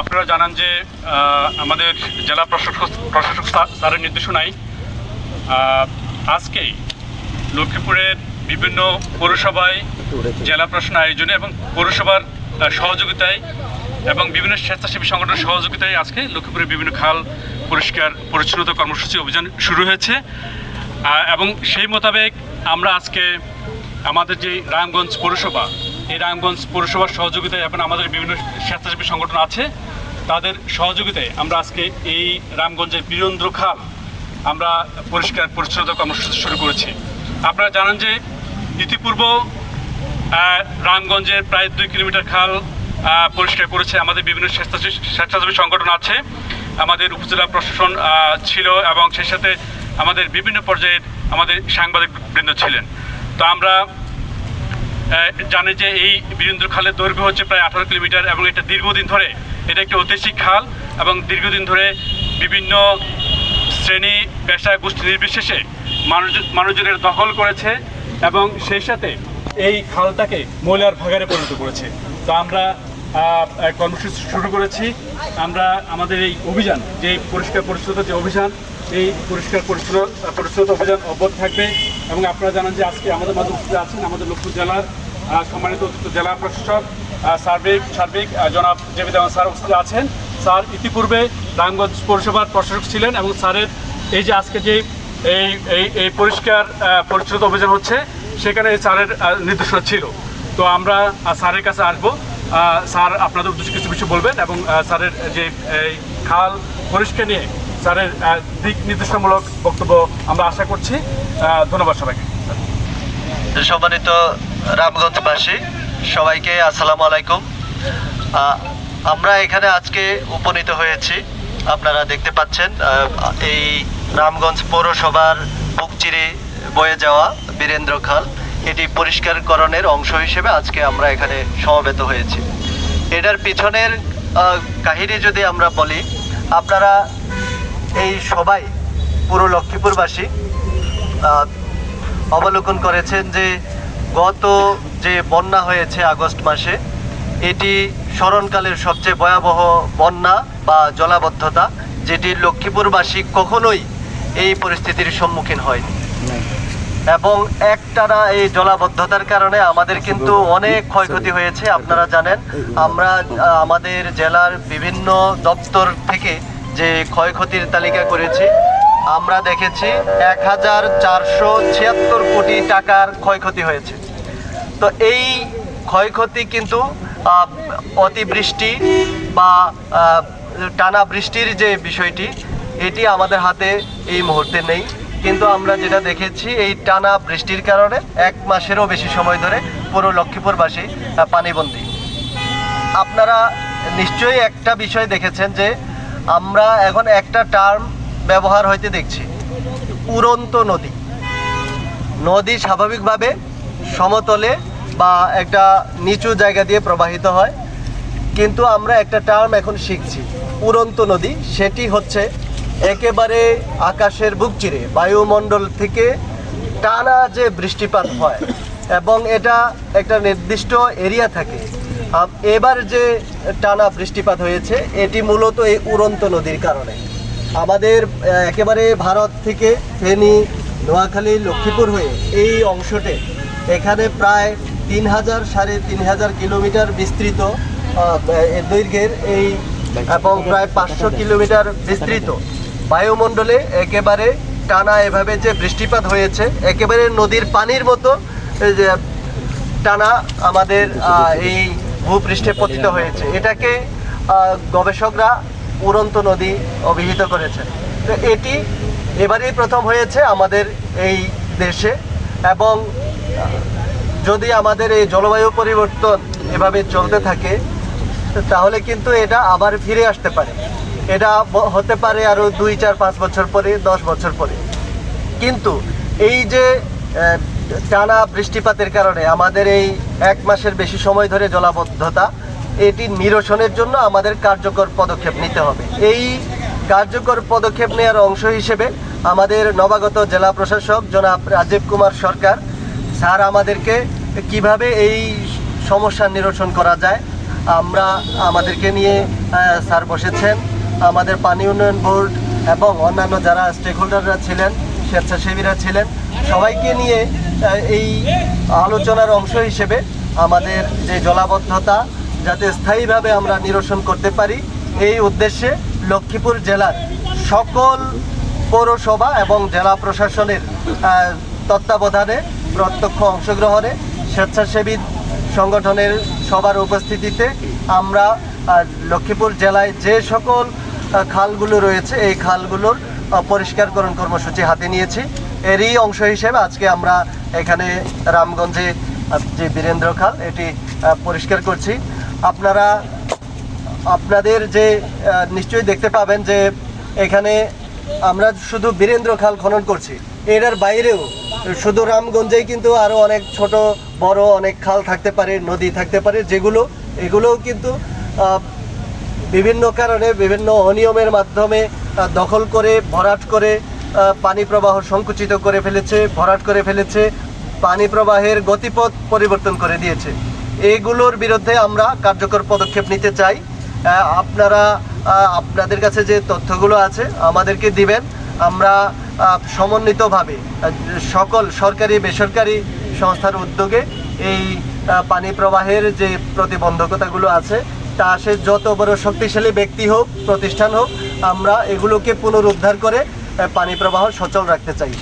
আপনারা জানান যে আমাদের জেলা প্রশাসক প্রশাসক স্যার- স্যারের নির্দেশনায় আজকেই লক্ষ্মীপুরের বিভিন্ন পৌরসভায় জেলা প্রশাসন আয়োজনে এবং পৌরসভার সহযোগিতায় এবং বিভিন্ন স্বেচ্ছাসেবী সংগঠনের সহযোগিতায় আজকে লক্ষ্মীপুরের বিভিন্ন খাল পরিষ্কার পরিচ্ছন্নতা কর্মসূচি অভিযান শুরু হয়েছে। এবং সেই মোতাবেক আমরা আজকে আমাদের যে রামগঞ্জ পৌরসভা এই রামগঞ্জ পৌরসভার সহযোগিতায় এবং আমাদের বিভিন্ন স্বেচ্ছাসেবী সংগঠন আছে। তাদের সহযোগিতায় আমরা আজকে এই রামগঞ্জের বীরেন্দ্র খাল আমরা পরিষ্কার পরিচ্ছন্নতা কর্মসূচি শুরু করেছি। আপনারা জানেন যে ইতিপূর্ব রামগঞ্জের প্রায় দুই কিলোমিটার খাল পরিষ্কার করেছে আমাদের বিভিন্ন স্বেচ্ছাসেবী সংগঠন আছে। আমাদের উপজেলা প্রশাসন ছিল এবং সেই সাথে আমাদের বিভিন্ন পর্যায়ের আমাদের সাংবাদিক বৃন্দ ছিলেন। তো আমরা জানি যে এই বীরেন্দ্র খালের দৈর্ঘ্য হচ্ছে প্রায় আঠারো কিলোমিটার এবং এটা দীর্ঘদিন ধরে, এটা একটি ঐতিহাসিক খাল এবং দীর্ঘদিন ধরে বিভিন্ন শ্রেণি, পেশা, গোষ্ঠী নির্বিশেষে মানুষ, মানুষজনের দখল করেছে এবং সেই সাথে এই খালটাকে মহিলার ভাগারে পরিণত করেছে। তো আমরা কর্মসূচি শুরু করেছি। আমরা আমাদের এই অভিযান, যে পরিষ্কার পরিচ্ছন্ন যে অভিযান, এই পরিষ্কার পরিচ্ছন্ন পরিচ্ছন্নতা অভিযান অব্যাহত থাকবে এবং আপনারা জানান যে আজকে আমাদের উপস্থিত আছেন আমাদের লক্ষ্মীপুর জেলার সম্মানিত জেলা প্রশাসক সার্বিক সার্বিক জনাব জেবিদ স্যার উপস্থিত আছেন। স্যার ইতিপূর্বে রামগঞ্জ পৌরসভার প্রশাসক ছিলেন এবং স্যারের এই যে আজকে যে এই এই এই পরিষ্কার পরিচ্ছন্ন অভিযান হচ্ছে, সেখানে স্যারের নির্দেশনা ছিল। তো আমরা স্যারের কাছে আসব। স্যার আপনাদের উদ্দেশ্যে কিছু কিছু বলবেন এবং স্যারের যে এই খাল পরিষ্কার নিয়ে স্যারের দিক নির্দেশনামূলক বক্তব্য আমরা আশা করছি। ধন্যবাদ সবাইকে। সম্মানিত রামগঞ্জবাসী সবাইকে আসসালামু আলাইকুম। আমরা এখানে আজকে উপনীত হয়েছি, আপনারা দেখতে পাচ্ছেন এই রামগঞ্জ পৌরসভার বুক চিরে বয়ে যাওয়া বীরেন্দ্র খাল। এটি পরিষ্কারকরণের অংশ হিসেবে আজকে আমরা এখানে সমবেত হয়েছি। এটার পিছনের কাহিনী যদি আমরা বলি, আপনারা এই সবাই পুরো লক্ষ্মীপুরবাসী অবলোকন করেছেন যে গত যে বন্যা হয়েছে আগস্ট মাসে, এটি স্মরণকালের সবচেয়ে ভয়াবহ বন্যা বা জলাবদ্ধতা, যেটি লক্ষ্মীপুরবাসী কখনোই এই পরিস্থিতির সম্মুখীন হয়নি। এবং একটানা এই জলাবদ্ধতার কারণে আমাদের কিন্তু অনেক ক্ষয়ক্ষতি হয়েছে, আপনারা জানেন। আমরা, আমাদের জেলার বিভিন্ন দপ্তর থেকে যে ক্ষয়ক্ষতির তালিকা করেছি আমরা দেখেছি এক হাজার চারশো ছিয়াত্তর কোটি টাকার ক্ষয়ক্ষতি হয়েছে। তো এই ক্ষয়ক্ষতি কিন্তু অতিবৃষ্টি বা টানা বৃষ্টির যে বিষয়টি, এটি আমাদের হাতে এই মুহূর্তে নেই। কিন্তু আমরা যেটা দেখেছি, এই টানা বৃষ্টির কারণে এক মাসেরও বেশি সময় ধরে পুরো লক্ষ্মীপুরবাসী পানিবন্দী। আপনারা নিশ্চয়ই একটা বিষয় দেখেছেন যে, আমরা এখন একটা টার্ম ব্যবহার হইতে দেখছি। উড়ন্ত নদী। নদী স্বাভাবিকভাবে সমতলে বা একটা নিচু জায়গা দিয়ে প্রবাহিত হয়। কিন্তু আমরা একটা টার্ম এখন শিখছি, উড়ন্ত নদী। সেটি হচ্ছে একেবারে আকাশের বুক চিরে, বায়ুমণ্ডল থেকে টানা যে বৃষ্টিপাত হয়, এবং এটা একটা নির্দিষ্ট এরিয়া থাকে। এবার যে টানা বৃষ্টিপাত হয়েছে, এটি মূলত এই উড়ন্ত নদীর কারণে। আমাদের একেবারে ভারত থেকে ফেনী, নোয়াখালী, লক্ষ্মীপুর হয়ে এই অংশটে এখানে প্রায় তিন হাজার সাড়ে তিন হাজার কিলোমিটার বিস্তৃত দৈর্ঘ্যের এই, এবং প্রায় পাঁচশো কিলোমিটার বিস্তৃত বায়ুমণ্ডলে একেবারে টানা এভাবে যে বৃষ্টিপাত হয়েছে, একেবারে নদীর পানির মতো টানা আমাদের এই ভূপৃষ্ঠে পতিত হয়েছে। এটাকে গবেষকরা উড়ন্ত নদী অভিহিত করেছে। তো এটি এবারেই প্রথম হয়েছে আমাদের এই দেশে এবং যদি আমাদের এই জলবায়ু পরিবর্তন এভাবে চলতে থাকে, তাহলে কিন্তু এটা আবার ফিরে আসতে পারে। এটা হতে পারে আরও দুই, চার, পাঁচ বছর পরে, দশ বছর পরে। কিন্তু এই যে টানা বৃষ্টিপাতের কারণে আমাদের এই এক মাসের বেশি সময় ধরে জলাবদ্ধতা এটি নিরসনের জন্য আমাদের কার্যকর পদক্ষেপ নিতে হবে। এই কার্যকর পদক্ষেপ নেওয়ার অংশ হিসেবে আমাদের নবাগত জেলা প্রশাসক জনাব রাজীব কুমার সরকার, স্যার আমাদেরকে কীভাবে এই সমস্যা নিরসন করা যায়, আমরা আমাদেরকে নিয়ে স্যার বসেছেন। আমাদের পানি উন্নয়ন বোর্ড এবং অন্যান্য যারা স্টেক হোল্ডাররা ছিলেন, স্বেচ্ছাসেবীরা ছিলেন, সবাইকে নিয়ে এই আলোচনার অংশ হিসেবে আমাদের যে জলাবদ্ধতা যাতে স্থায়ীভাবে আমরা নিরসন করতে পারি। এই উদ্দেশ্যে লক্ষ্মীপুর জেলার সকল পৌরসভা এবং জেলা প্রশাসনের তত্ত্বাবধানে প্রত্যক্ষ অংশগ্রহণে স্বেচ্ছাসেবী সংগঠনের সবার উপস্থিতিতে আমরা লক্ষ্মীপুর জেলায় যে সকল খালগুলো রয়েছে, এই খালগুলোর পরিষ্কারকরণ কর্মসূচি হাতে নিয়েছি। এরই অংশ হিসেবে আজকে আমরা এখানে রামগঞ্জে যে বীরেন্দ্র খাল, এটি পরিষ্কার করছি। আপনারা, আপনাদের যে নিশ্চয়ই দেখতে পাবেন যে এখানে আমরা শুধু বীরেন্দ্র খাল খনন করছি। এটার বাইরেও শুধু রামগঞ্জেই কিন্তু আরও অনেক ছোট, বড় অনেক খাল থাকতে পারে, নদী থাকতে পারে, যেগুলো, এগুলোও কিন্তু বিভিন্ন কারণে, বিভিন্ন অনিয়মের মাধ্যমে দখল করে, ভরাট করে পানি প্রবাহ সংকুচিত করে ফেলেছে, ভরাট করে ফেলেছে, পানি প্রবাহের গতিপথ পরিবর্তন করে দিয়েছে। এইগুলোর বিরুদ্ধে আমরা কার্যকর পদক্ষেপ নিতে চাই। আপনারা আপনাদের কাছে যে তথ্যগুলো আছে, আমাদেরকে দিবেন। আমরা সমন্বিতভাবে সকল সরকারি, বেসরকারি সংস্থার উদ্যোগে এই পানি প্রবাহের যে প্রতিবন্ধকতাগুলো আছে, তা সে যত বড় শক্তিশালী ব্যক্তি হোক, প্রতিষ্ঠান হোক, আমরা এগুলোকে পুনরুদ্ধার করে পানি প্রবাহ সচল রাখতে চাই।